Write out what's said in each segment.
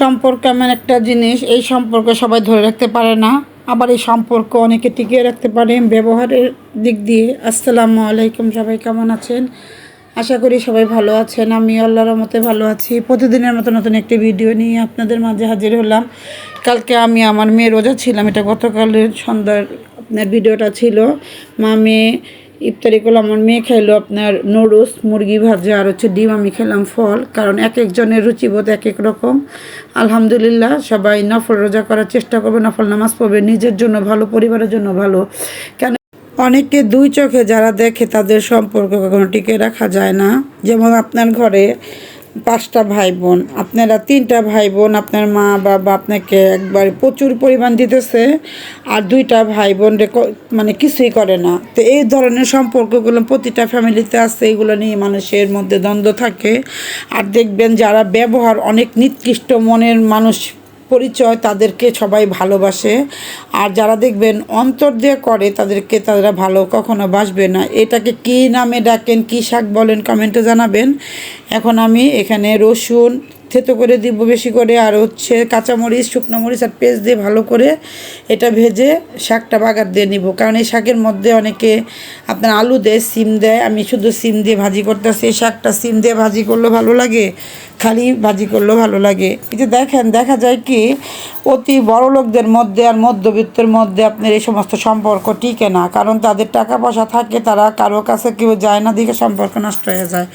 সম্পর্ক এমন একটা জিনিস, এই সম্পর্ক সবাই ধরে রাখতে পারে না। আবার এই সম্পর্ক অনেকে টিকিয়ে রাখতে পারে ব্যবহারের দিক দিয়ে। আসসালামু আলাইকুম, সবাই কেমন আছেন? আশা করি সবাই ভালো আছেন। আমি আল্লাহর মতে ভালো আছি। প্রতিদিনের মতো নতুন একটি ভিডিও নিয়ে আপনাদের মাঝে হাজির হলাম। কালকে আমি আমার মেয়ে রোজা ছিলাম। এটা গতকালের সন্ধ্যার আপনার ভিডিওটা ছিল। মা মেয়ে ইফতারি করলাম, আমার মেয়ে খাইলো আপনার নুডলস, মুরগি ভাজা আর হচ্ছে ডিম। আমি খেলাম ফল, কারণ এক একজনের রুচিবোধ এক এক রকম। আলহামদুলিল্লাহ, সবাই নফল রোজা করার চেষ্টা করবে, নফল নামাজ পড়বে, নিজের জন্য ভালো, পরিবারের জন্য ভালো। কেন? অনেকে দুই চোখে যারা দেখে তাদের সম্পর্ক কখনো টিকে রাখা যায় না। যেমন আপনার ঘরে পাঁচটা ভাই বোন আপনারা তিনটা ভাই বোন আপনার মা, বাবা আপনাকে একবার প্রচুর পরিমাণ দিতেছে আর দুইটা ভাই বোন মানে কিছুই করে না। তো এই ধরনের সম্পর্কগুলো প্রতিটা ফ্যামিলিতে আছে, এগুলো নিয়ে মানুষের মধ্যে দ্বন্দ্ব থাকে। আর দেখবেন যারা ব্যবহার অনেক নিকৃষ্ট মনের মানুষ পরিচয় তাদেরকে সবাই ভালোবাসে। আর যারা দেখবেন অন্তর দিয়ে করে তাদেরকে তারা ভালো কখনো বাসবে না। এটাকে কি নামে ডাকেন, কি শাক বলেন, কমেন্টে জানাবেন। এখন আমি এখানে রসুন থেতো করে দিব বেশি করে, আর হচ্ছে কাঁচামরিচ, শুকনো মরিচ আর পেস্ট দিয়ে ভালো করে এটা ভেজে শাকটা বাগার দিয়ে নিব। কারণ এই শাকের মধ্যে অনেকে আপনার আলু দেয়, সিম দেয়। আমি শুধু সিম দিয়ে ভাজি করতেছি, এই শাকটা সিম দিয়ে ভাজি করলেও ভালো লাগে, খালি ভাজি করলেও ভালো লাগে। এই যে দেখেন, দেখা যায় কি অতি বড় লোকদের মধ্যে আর মধ্যবিত্তের মধ্যে আপনার এই সমস্ত সম্পর্ক টিকে না। কারণ তাদের টাকা পয়সা থাকে, তারা কারও কাছে কেউ যায় না দিকে সম্পর্ক নষ্ট হয়ে যায়।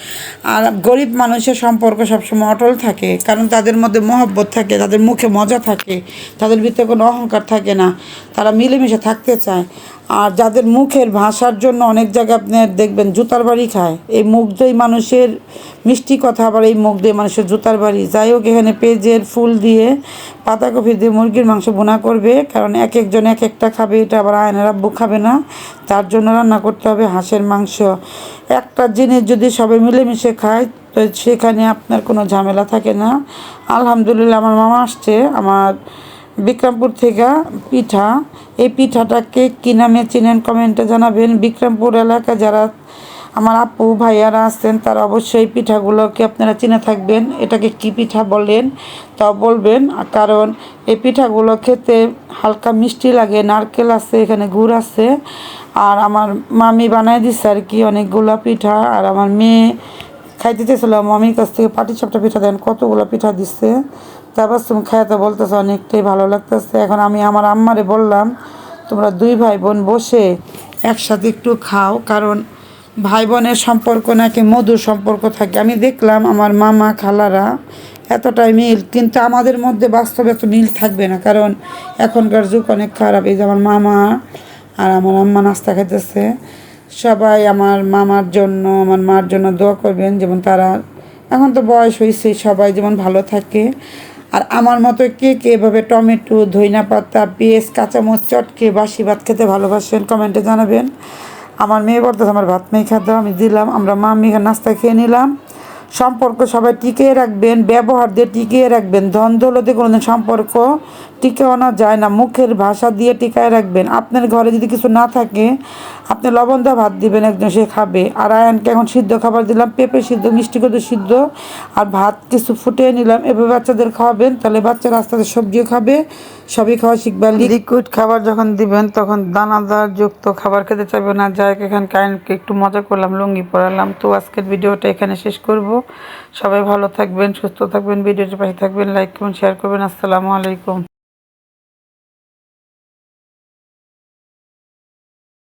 আর গরিব মানুষের সম্পর্ক সবসময় অটল থাকে, কারণ তাদের মধ্যে মহব্বত থাকে, তাদের মুখে মজা থাকে, তাদের ভিতরে কোনো অহংকার থাকে না, তারা মিলেমিশে থাকতে চায়। আর যাদের মুখের ভাষার জন্য অনেক জায়গায় আপনি দেখবেন জুতার বাড়ি খায়। এই মুখ দিয়ে মানুষের মিষ্টি কথা, আবার এই মুখ দিয়ে মানুষের জুতার বাড়ি। যাই হোক, এখানে পেঁয়াজের ফুল দিয়ে পাতাকপি দিয়ে মুরগির মাংস বোনা করবে, কারণ এক একজন এক একটা খাবে, এটা আবার আয়নার আব্বু খাবে না। তার জন্য রান্না করতে হবে হাঁসের মাংস। একটা জিনিস যদি সবাই মিলেমিশে খায়, তো সেখানে আপনার কোনো ঝামেলা থাকে না। আলহামদুলিল্লাহ, আমার মামা আসছে, আমার বিক্রমপুর থেকে পিঠা। এই পিঠাটাকে কী নামে চিনেন কমেন্টে জানাবেন। বিক্রমপুর এলাকা যারা আমার আপু, ভাইয়ারা আছেন, তারা অবশ্যই পিঠাগুলোকে আপনারা চিনে থাকবেন। এটাকে কী পিঠা বলেন তা বলবেন। কারণ এই পিঠাগুলো খেতে হালকা মিষ্টি লাগে, নারকেল আছে, এখানে গুড় আছে। আর আমার মামি বানায় দিচ্ছে আর কি অনেকগুলো পিঠা। আর আমার মেয়ে খাইতে চেয়েছিলাম মামির কাছ থেকে পাটি চাপটা পিঠা দেন, কতগুলো পিঠা দিচ্ছে? তারপর তুমি খাইতে বলতেছো, অনেকটাই ভালো লাগতেছে। এখন আমি আমার আম্মারে বললাম, তোমরা দুই ভাই বোন বসে একসাথে একটু খাও, কারণ ভাই বোনের সম্পর্ক নাকি মধুর সম্পর্ক থাকে। আমি দেখলাম আমার মামা, খালারা এতটাই মিল, কিন্তু আমাদের মধ্যে বাস্তবে এত মিল থাকবে না, কারণ এখনকার যুগ অনেক খারাপ। এই যে আমার মামা আর আমার আম্মা নাস্তা খাইতেছে। সবাই আমার মামার জন্য, আমার মার জন্য দোয়া করবেন, যেমন তারা এখন তো বয়স হয়েছে সবাই যেমন ভালো থাকে। আর আমার মতো কে কে এভাবে টমেটো ধইনা পাতা পেঁয়াজ কাঁচামচ চটকে বাসি ভাত খেতে ভালোবাসেন, কমেন্টে জানাবেন। আমার মেয়ে বলতেছে আমার ভাত মেয়ে খাদ্য আমি দিলাম, আমরা মা মেয়ে নাস্তা খেয়ে নিলাম। সম্পর্ক সবাই টিকিয়ে রাখবেন, ব্যবহার দিয়ে টিকিয়ে রাখবেন ধন দৌলতে কোনোদিন সম্পর্ক টিকানো যায় না। মুখের ভাষা দিয়ে টিকায় রাখবেন। আপনার ঘরে যদি কিছু না থাকে, আপনি লবণ দা ভাত দিবেন, একজন সে খাবে। আর আয়নকে এখন সিদ্ধ খাবার দিলাম, পেঁপে সিদ্ধ, মিষ্টি কদু সিদ্ধ, আর ভাত কিছু ফুটিয়ে নিলাম। এভাবে বাচ্চাদের খাওয়াবেন, তাহলে বাচ্চারা আস্তে আস্তে সবজিও খাবে, সবই খাওয়া শিখবে। লিকুইড খাবার যখন দিবেন, তখন দানাদার যুক্ত খাবার খেতে চাইবে না যাই এখানে কারেন্টকে একটু মজা করলাম, লুঙ্গি পরালাম। তো আজকের ভিডিওটা এখানে শেষ করব। সবাই ভালো থাকবেন সুস্থ থাকবেন ভিডিওটি পাশে থাকবেন লাইক করুন শেয়ার করবেন আসসালামু আলাইকুম।